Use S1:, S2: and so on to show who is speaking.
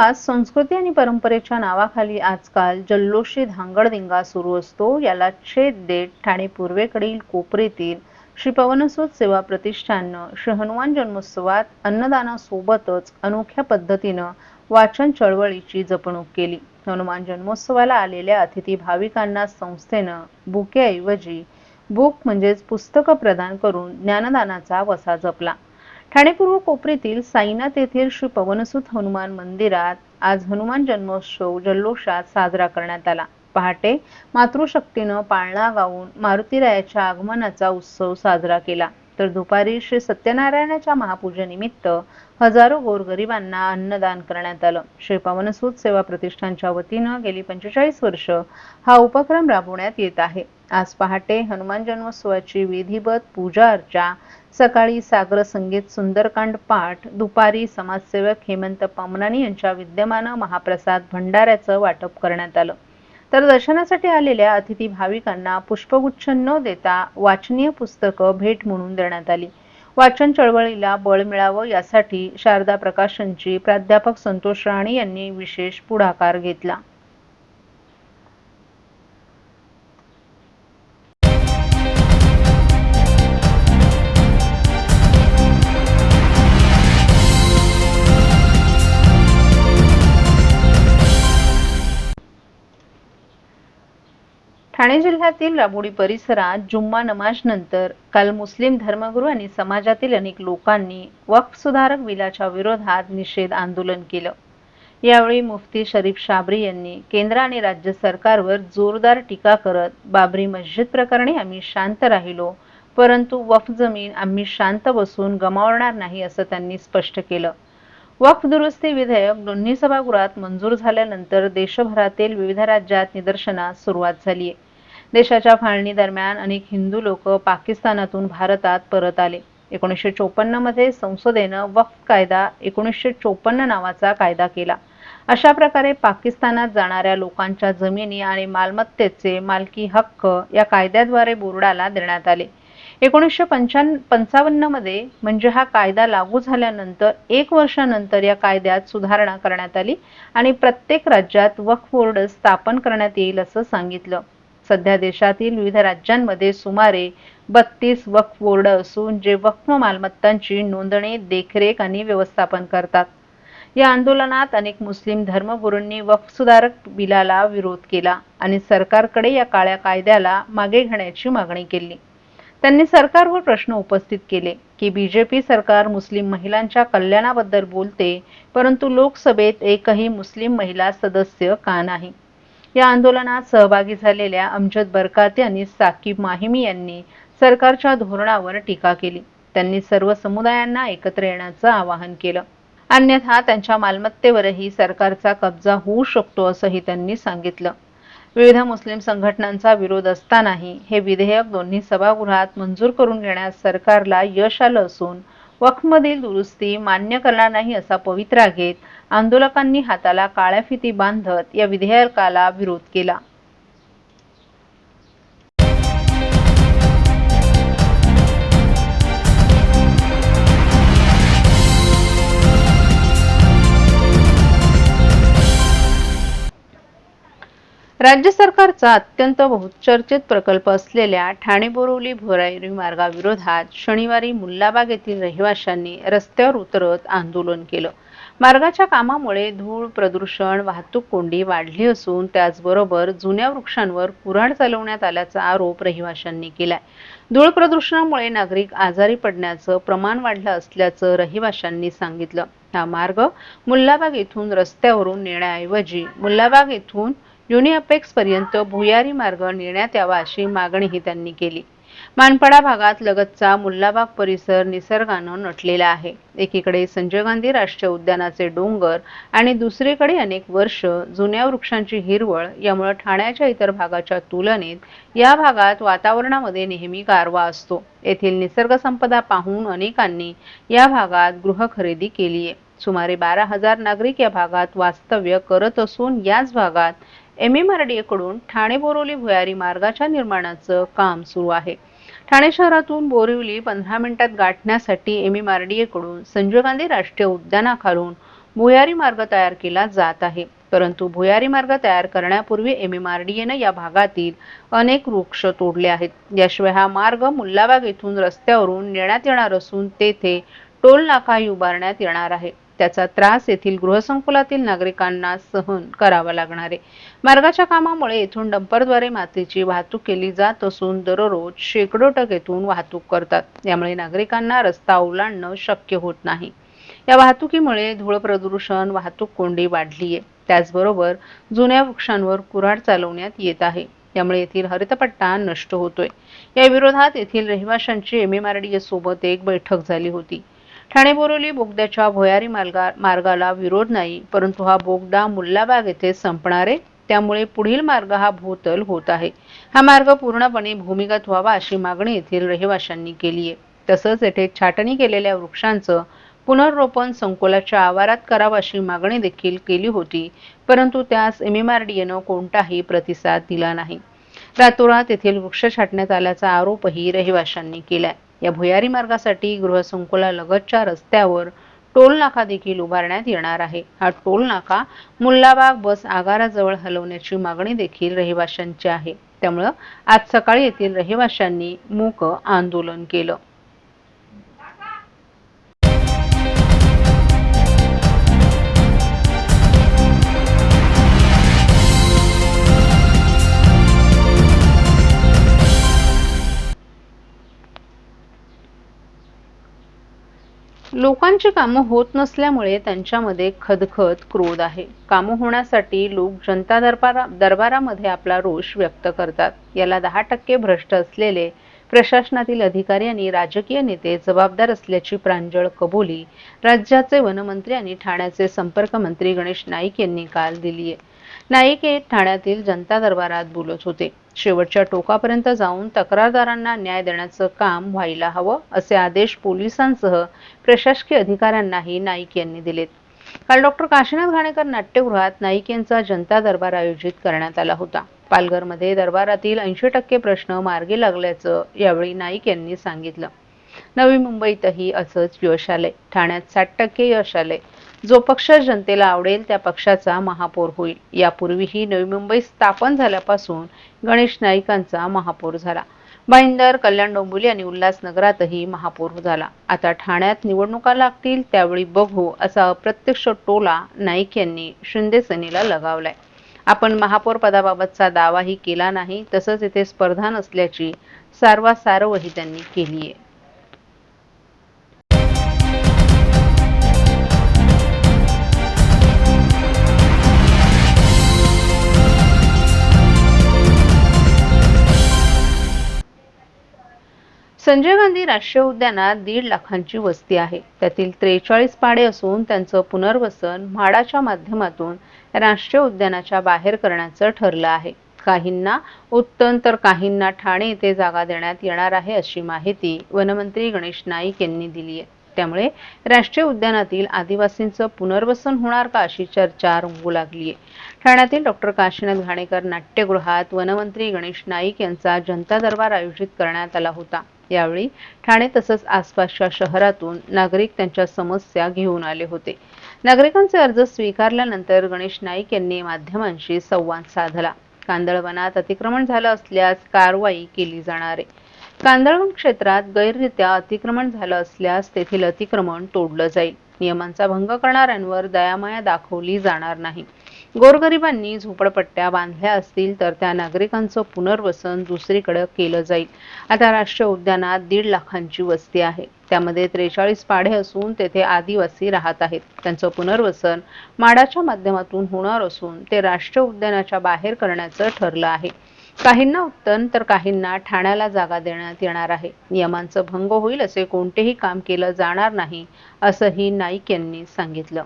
S1: जवळपास संस्कृती आणि परंपरेच्या नावाखाली आजकाल जल्लोषी धांगडदिंगा सुरू असतो. याला छेद देत ठाणे पूर्वेकडील कोपरीतील श्री पवनसुत सेवा प्रतिष्ठाननं श्री हनुमान जन्मोत्सवात अन्नदानासोबतच अनोख्या पद्धतीनं वाचन चळवळीची जपणूक केली. हनुमान जन्मोत्सवाला आलेल्या अतिथी भाविकांना संस्थेनं बुकेऐवजी बुक म्हणजेच पुस्तकं प्रदान करून ज्ञानदानाचा वसा जपला. ठाणे पूर्व कोपरीतील साईनाथ येथील श्री पवनसुत हनुमान मंदिरात आज हनुमान जन्मोत्सव जल्लोषात साजरा करण्यात आला. पहाटे मातृशक्तीनं पाळणा गाऊन मारुतीरायाच्या आगमनाचा उत्सव साजरा केला. तर दुपारी श्री सत्यनारायणाच्या महापूजेनिमित्त हजारो गोरगरिबांना अन्नदान करण्यात आलं. श्री पवनसूत सेवा प्रतिष्ठानच्या वतीनं गेली पंचेचाळीस वर्ष हा उपक्रम राबवण्यात येत आहे. आज पहाटे हनुमान जन्मोत्सवाची विधिवत पूजा अर्चा सकाळी सागर संगीत सुंदरकांड पाठ दुपारी समाजसेवक हेमंत पामनानी यांच्या विद्यमानं महाप्रसाद भंडाऱ्याचं वाटप करण्यात आलं. तर दर्शनासाठी आलेल्या अतिथी भाविकांना पुष्पगुच्छ न देता वाचनीय पुस्तकं भेट म्हणून देण्यात आली. वाचन चळवळीला बळ मिळावं यासाठी शारदा प्रकाशनची प्राध्यापक संतोष राणे यांनी विशेष पुढाकार घेतला. ठाणे जिल्ह्यातील राबोडी परिसरात जुम्मा नमाज नंतर काल मुस्लिम धर्मगुरू आणि समाजातील अनेक लोकांनी वक्फ सुधारक बिलाच्या विरोधात निषेध आंदोलन केलं. यावेळी मुफ्ती शरीफ शाबरी यांनी केंद्र आणि राज्य सरकारवर जोरदार टीका करत बाबरी मस्जिद प्रकरणी आम्ही शांत राहिलो परंतु वक्फ जमीन आम्ही शांत बसून गमावणार नाही असं त्यांनी स्पष्ट केलं. वक्फ दुरुस्ती विधेयक दोन्ही सभागृहात मंजूर झाल्यानंतर देशभरातील विविध राज्यात निदर्शनास सुरुवात झाली आहे देशाच्या फाळणी दरम्यान अनेक हिंदू लोक पाकिस्तानातून भारतात परत आले. एकोणीसशे चोपन्नमध्ये संसदेनं वक्फ कायदा एकोणीसशे चोपन्न नावाचा कायदा केला. अशा प्रकारे पाकिस्तानात जाणाऱ्या लोकांच्या जमिनी आणि मालमत्तेचे मालकी हक्क या कायद्याद्वारे बोर्डाला देण्यात आले. एकोणीसशे पंच्याण्णव पंचावन्नमध्ये म्हणजे हा कायदा लागू झाल्यानंतर एक वर्षानंतर या कायद्यात सुधारणा करण्यात आली आणि प्रत्येक राज्यात वक्फ बोर्ड स्थापन करण्यात येईल असं सांगितलं. सध्या देशातील विविध राज्यांमध्ये सुमारे बत्तीस वक्फ बोर्ड असून जे वक्फ मालमत्तांची नोंदणी देखरेख आणि व्यवस्थापन करतात. या आंदोलनात अनेक मुस्लिम धर्मगुरूंनी वक्फ सुधारक बिलाला विरोध केला आणि सरकारकडे या काळ्या कायद्याला मागे घेण्याची मागणी केली. त्यांनी सरकारवर प्रश्न उपस्थित केले की बीजेपी सरकार मुस्लिम महिलांच्या कल्याणाबद्दल बोलते परंतु लोकसभेत एकही मुस्लिम महिला सदस्य का नाही? या आंदोलनात सहभागी झालेल्या अमजद बरकाते आणि साकीब माहिमी यांनी सरकारच्या धोरणावर टीका केली. त्यांनी सर्व समुदायांना एकत्र येण्याचं आवाहन केलं. अन्यथा त्यांच्या मालमत्तेवरही सरकारचा कब्जा होऊ शकतो असंही त्यांनी सांगितलं. विविध मुस्लिम संघटनांचा विरोध असतानाही हे विधेयक दोन्ही सभागृहात मंजूर करून घेण्यास सरकारला यश आलं असून वक्फमधील दुरुस्ती मान्य करणार नाही असा पवित्रा घेत आंदोलकांनी हाताला काळ्या फिती बांधत या विधेयकाला विरोध केला. राज्य सरकारचा अत्यंत बहुचर्चित प्रकल्प असलेल्या ठाणे बोरवली भोरायरी मार्गाविरोधात शनिवारी मुल्लाबाग येथील रहिवाशांनी रस्त्यावर उतरत आंदोलन केलं. मार्गाच्या कामामुळे धूळ प्रदूषण वाहतूक कोंडी वाढली असून त्याचबरोबर जुन्या वृक्षांवर कुऱ्हाड चालवण्यात आल्याचा आरोप रहिवाशांनी केलाय. धूळ प्रदूषणामुळे नागरिक आजारी पडण्याचं प्रमाण वाढलं असल्याचं रहिवाशांनी सांगितलं. हा मार्ग मुल्लाबाग येथून रस्त्यावरून नेण्याऐवजी मुल्लाबाग येथून युनिअपेक्स पर्यंत भुयारी मार्ग नेण्यात यावा अशी मागणीही त्यांनी केली. मानपाडा भागात लगतचा मुल्लाबाग परिसर निसर्गानं नटलेला आहे. एकीकडे संजय गांधी राष्ट्रीय उद्यानाचे डोंगर आणि दुसरीकडे अनेक वर्ष जुन्या वृक्षांची हिरवळ यामुळे ठाण्याच्या इतर भागाच्या तुलनेत या भागात वातावरणामध्ये नेहमी गारवा असतो. येथील निसर्ग संपदा पाहून अनेकांनी या भागात गृह खरेदी केली आहे सुमारे बारा हजार नागरिक या भागात वास्तव्य करत असून याच भागात M. M R D Thane Borivali भुयारी मार्गाच्या निर्माणाचं काम सुरू आहे. ठाणे शहरातून बोरिवली पंधरा मिनिटात गाठण्यासाठी M. M R D Sanjay Gandhi राष्ट्रीय उद्यानाखालून भुयारी मार्ग तयार केला जात आहे. परंतु भुयारी मार्ग तयार करण्यापूर्वी एम. एम आर डी एनं या भागातील अनेक वृक्ष तोडले आहेत. याशिवाय हा मार्ग मुल्लाबाग येथून रस्त्यावरून नेण्यात येणार असून तेथे टोल नाकाही उभारण्यात येणार आहे. त्याचा त्रास येथील गृहसंकुलातील नागरिकांना सहन करावा लागणार आहे. मार्गाच्या कामामुळे येथून डंपरद्वारे मातीची वाहतूक केली जात असून दररोज शेकडो टक येथून वाहतूक करतात. यामुळे नागरिकांना रस्ता ओलांडणं शक्य होत नाही. या वाहतुकीमुळे धूळ प्रदूषण वाहतूक कोंडी वाढली आहे त्याचबरोबर जुन्या वृक्षांवर कुऱ्हाड चालवण्यात येत आहे. त्यामुळे येथील हरितपट्टा नष्ट होतोय. या विरोधात येथील रहिवाशांची एम. एम. आर. डी. सोबत एक बैठक झाली होती. ठाणे बोरोली बोगद्याच्या भुयारी मार्गा मार्गाला विरोध नाही परंतु हा बोगदा मुल्लाबाग येथे संपणारे त्यामुळे पुढील मार्ग हा भूतल होत आहे. हा मार्ग पूर्णपणे भूमिगत व्हावा अशी मागणी येथील रहिवाशांनी केली आहे. तसंच येथे छाटणी केलेल्या वृक्षांचं पुनर्रोपण संकुलाच्या आवारात करावं अशी मागणी देखील केली होती परंतु त्यास एम एम आर डी एनं कोणताही प्रतिसाद दिला नाही. रातोरात येथील वृक्ष छाटण्यात आल्याचा आरोपही रहिवाशांनी केलाय. या भुयारी मार्गासाठी गृहसंकुला लगतच्या रस्त्यावर टोल नाका देखील उभारण्यात येणार आहे. हा टोल नाका मुल्लाबाग बस आगाराजवळ हलवण्याची मागणी देखील रहिवाशांची आहे. त्यामुळं आज सकाळी येथील रहिवाशांनी मूक आंदोलन केलं. लोकांची कामं होत नसल्यामुळे त्यांच्यामध्ये खदखद क्रोध आहे. कामं होण्यासाठी लोक जनता दरबारा दरबारामध्ये आपला रोष व्यक्त करतात. याला दहा टक्के भ्रष्ट असलेले प्रशासनातील अधिकारी आणि राजकीय नेते जबाबदार असल्याची प्रांजळ कबुली राज्याचे वनमंत्री आणि ठाण्याचे संपर्क मंत्री गणेश नाईक यांनी काल दिली आहे नाईक हे ठाण्यातील जनता दरबारात बोलत होते. शेवटच्या टोकापर्यंत जाऊन तक्रारदारांना न्याय देण्याचं काम व्हायला हवं असे आदेश पोलिसांसह प्रशासकीय अधिकाऱ्यांनाही नाईक यांनी दिलेत. काल डॉक्टर काशीनाथ घाणेकर नाट्यगृहात नाईक यांचा जनता दरबार आयोजित करण्यात आला होता. पालघरमध्ये दरबारातील ऐंशी टक्के प्रश्न मार्गी लागल्याचं यावेळी नाईक यांनी सांगितलं. नवी मुंबईतही असंच यश आले ठाण्यात साठ टक्के यश आले जो पक्ष जनतेला आवडेल त्या पक्षाचा महापौर होईल. यापूर्वीही नवी मुंबई स्थापन झाल्यापासून गणेश नाईकांचा महापौर झाला. भाईंदर कल्याण डोंबिवली आणि उल्हासनगरातही महापौर झाला. आता ठाण्यात निवडणुका लागतील त्यावेळी बघू असा अप्रत्यक्ष टोला नाईक यांनी शिंदे सेनेला लगावलाय. आपण महापौर पदाबाबतचा दावाही केला नाही तसंच इथे स्पर्धा नसल्याची सारवासारवही त्यांनी केली आहे संजय गांधी राष्ट्रीय उद्यानात दीड लाखांची वस्ती आहे. त्यातील त्रेचाळीस पाडे असून त्यांचं पुनर्वसन म्हाडाच्या माध्यमातून राष्ट्रीय उद्यानाच्या बाहेर करण्याचं ठरलं आहे. काहींना उत्तन तर काहींना ठाणे येथे जागा देण्यात येणार आहे अशी माहिती वनमंत्री गणेश नाईक यांनी दिली आहे. त्यामुळे राष्ट्रीय उद्यानातील आदिवासींचं पुनर्वसन होणार का अशी चर्चा रंगू लागली आहे. ठाण्यातील डॉक्टर काशीनाथ घाणेकर नाट्यगृहात वनमंत्री गणेश नाईक यांचा जनता दरबार आयोजित करण्यात आला होता. यावेळी ठाणे तसंच आसपासच्या शहरातून नागरिक त्यांच्या समस्या घेऊन आले होते. नागरिकांचे अर्ज स्वीकारल्यानंतर गणेश नाईक यांनी माध्यमांशी संवाद साधला. कांदळवनात अतिक्रमण झालं असल्यास कारवाई केली जाणार आहे. कांदळवन क्षेत्रात गैररित्या अतिक्रमण झालं असल्यास तेथील अतिक्रमण तोडलं जाईल. नियमांचा भंग करणाऱ्यांवर दयामाया दाखवली जाणार नाही. गोरगरिबांनी झोपडपट्ट्या बांधल्या असतील तर त्या नागरिकांचं पुनर्वसन दुसरीकडे केलं जाईल. आता राष्ट्रीय उद्यानात दीड लाखांची वस्ती आहे. त्यामध्ये त्रेचाळीस पाढे असून तेथे आदिवासी राहत आहेत. त्यांचं पुनर्वसन माडाच्या माध्यमातून होणार असून ते राष्ट्रीय उद्यानाच्या बाहेर करण्याचं ठरलं आहे. काहींना उत्तन तर काहींना ठाण्याला जागा देण्यात येणार आहे. नियमांचं भंग होईल असे कोणतेही काम केलं जाणार नाही असंही नाईक यांनी सांगितलं.